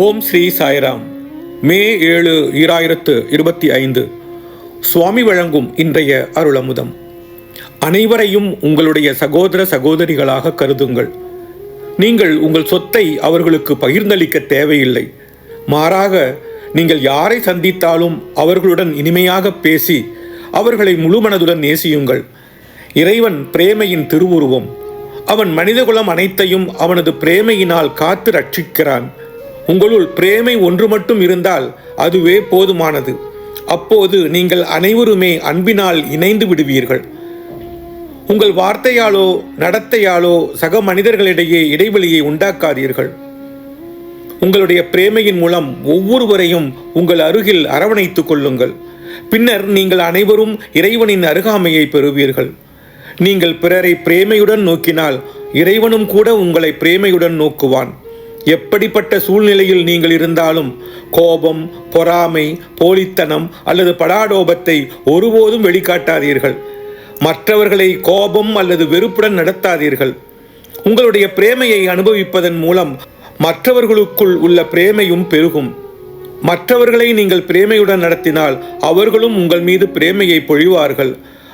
ஓம் ஸ்ரீ சாய்ராம். மே ஏழு ஈராயிரத்து இருபத்தி ஐந்து. சுவாமி வழங்கும் இன்றைய அருளமுதம். அனைவரையும் உங்களுடைய சகோதர சகோதரிகளாக கருதுங்கள். நீங்கள் உங்கள் சொத்தை அவர்களுக்கு பகிர்ந்தளிக்க தேவையில்லை. மாறாக நீங்கள் யாரை சந்தித்தாலும் அவர்களுடன் இனிமையாக பேசி அவர்களை முழுமனதுடன் நேசியுங்கள். இறைவன் பிரேமையின் திருவுருவம். அவன் மனிதகுலம் அனைத்தையும் அவனது பிரேமையினால் காத்து ரட்சிக்கிறான். உங்களுள் பிரேமை ஒன்று மட்டும் இருந்தால் அதுவே போதுமானது. அப்போது நீங்கள் அனைவருமே அன்பினால் இணைந்து விடுவீர்கள். உங்கள் வார்த்தையாலோ நடத்தையாலோ சக மனிதர்களிடையே இடைவெளியை உண்டாக்காதீர்கள். உங்களுடைய பிரேமையின் மூலம் ஒவ்வொருவரையும் உங்கள் அருகில் அரவணைத்துக் கொள்ளுங்கள். பின்னர் நீங்கள் அனைவரும் இறைவனின் அருகாமையை பெறுவீர்கள். நீங்கள் பிறரை பிரேமையுடன் நோக்கினால் இறைவனும் கூட உங்களை பிரேமையுடன் நோக்குவான். எப்படிப்பட்ட சூழ்நிலையில் நீங்கள் இருந்தாலும் கோபம் பொறாமை போலித்தனம் அல்லது படாடோபத்தை ஒருபோதும் வெளிக்காட்டாதீர்கள். மற்றவர்களை கோபம் அல்லது வெறுப்புடன் நடத்தாதீர்கள். உங்களுடைய பிரேமையை அனுபவிப்பதன் மூலம் மற்றவர்களுக்குள் உள்ள பிரேமையும் பெருகும். மற்றவர்களை நீங்கள் பிரேமையுடன் நடத்தினால் அவர்களும் உங்கள் மீது பிரேமையை பொழிவார்கள்.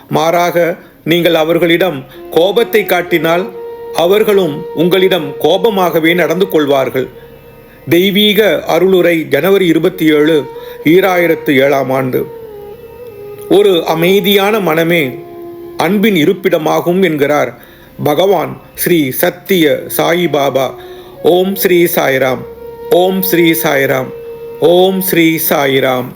மாறாக நீங்கள் அவர்களிடம் கோபத்தை காட்டினால் அவர்களும் உங்களிடம் கோபமாகவே நடந்து கொள்வார்கள். தெய்வீக அருளுரை ஜனவரி இருபத்தி ஏழு ஈராயிரத்து ஏழாம் ஆண்டு. ஒரு அமைதியான மனமே அன்பின் இருப்பிடமாகும் என்கிறார் பகவான் ஸ்ரீ சத்திய சாயிபாபா ஓம் ஸ்ரீ சாய்ராம் ஓம் ஸ்ரீ சாய்ராம் ஓம் ஸ்ரீ சாய்ராம்.